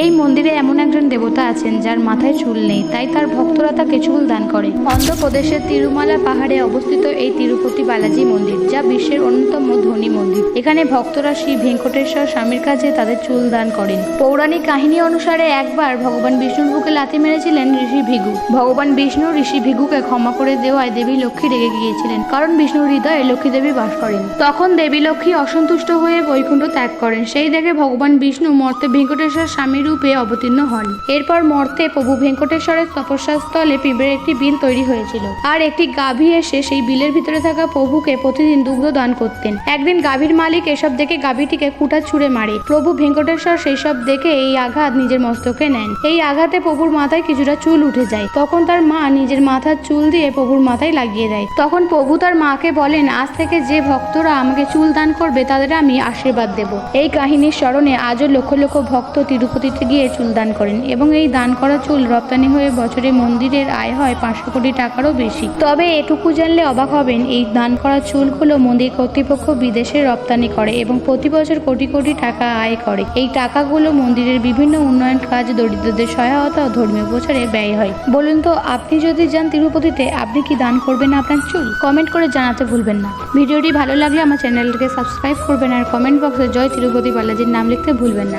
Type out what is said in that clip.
এই মন্দিরে এমন একজন দেবতা আছেন যার মাথায় চুল নেই, তাই তার ভক্তরা তাকে চুল দান করে। অন্ধ্রপ্রদেশের তিরুমালা পাহাড়ে অবস্থিত এই তিরুপতি বালাজি মন্দির, যা বিশ্বের অন্যতম ধনী মন্দির। এখানে ভক্তরা শ্রী ভেঙ্কটেশ্বর স্বামীর কাছে তাদের চুল দান করেন। পৌরাণিক কাহিনী অনুসারে একবার ভগবান বিষ্ণুর বুকে লাথি মেরেছিলেন ঋষি ভিগু। ভগবান বিষ্ণু ঋষি ভিগুকে ক্ষমা করে দেওয়ায় দেবী লক্ষ্মী রেগে গিয়েছিলেন, কারণ বিষ্ণুর হৃদয়ে লক্ষ্মী দেবী বাস করেন। তখন দেবী লক্ষ্মী অসন্তুষ্ট হয়ে বৈকুণ্ঠ ত্যাগ করেন। সেই দেখে ভগবান বিষ্ণু মর্তে ভেঙ্কটেশ্বর স্বামী রূপে অবতীর্ণ হন। এরপর মর্তে প্রভু ভেঙ্কটেশ্বরের তপস্যা স্থলে পিঁপড়ের একটি বিল তৈরি হয়েছিল। আর একটি গাভী এসে সেই বিলের ভিতরে থাকা প্রভুকে প্রতিদিন দুগ্ধ দান করতেন। একদিন গাভীর মালিক এসব দেখে গাভীটিকে কুটা ছুঁড়ে মারে। প্রভু ভেঙ্কটেশ্বর সেই সব দেখে এই আঘাত নিজের মস্তকে নেন। এই আঘাতে প্রভুর মাথায় কিছুটা চুল উঠে যায়। তখন তার মা নিজের মাথার চুল দিয়ে প্রভুর মাথায় লাগিয়ে দেয়। তখন প্রভু তার মাকে বলেন, আজ থেকে যে ভক্তরা আমাকে চুল দান করবে, তাদের আমি আশীর্বাদ দেব। এই কাহিনীর স্মরণে আজও লক্ষ লক্ষ ভক্ত তিরুপতিতে গিয়ে চুল দান করেন এবং এই দান করা চুল রপ্তানি হয়ে বছরে মন্দিরের আয় হয় পাঁচশো কোটি টাকারও বেশি। তবে এটুকু জানলে অবাক হবেন, এই দান করা চুলগুলো মন্দির কর্তৃপক্ষ বিদেশে রপ্তানি করে এবং প্রতি বছর কোটি কোটি টাকা আয় করে। এই টাকাগুলো মন্দিরের বিভিন্ন উন্নয়ন কাজ, দরিদ্রদের সহায়তা ও ধর্মীয় প্রচারে ব্যয় হয়। বলুন তো, আপনি যদি যান তিরুপতিতে, আপনি কি দান করবেন আপনার চুল? কমেন্ট করে জানাতে ভুলবেন না। ভিডিওটি ভালো লাগলে আমার চ্যানেলটিকে সাবস্ক্রাইব করবেন আর কমেন্ট বক্সে জয় তিরুপতি বালাজির নাম লিখতে ভুলবেন না।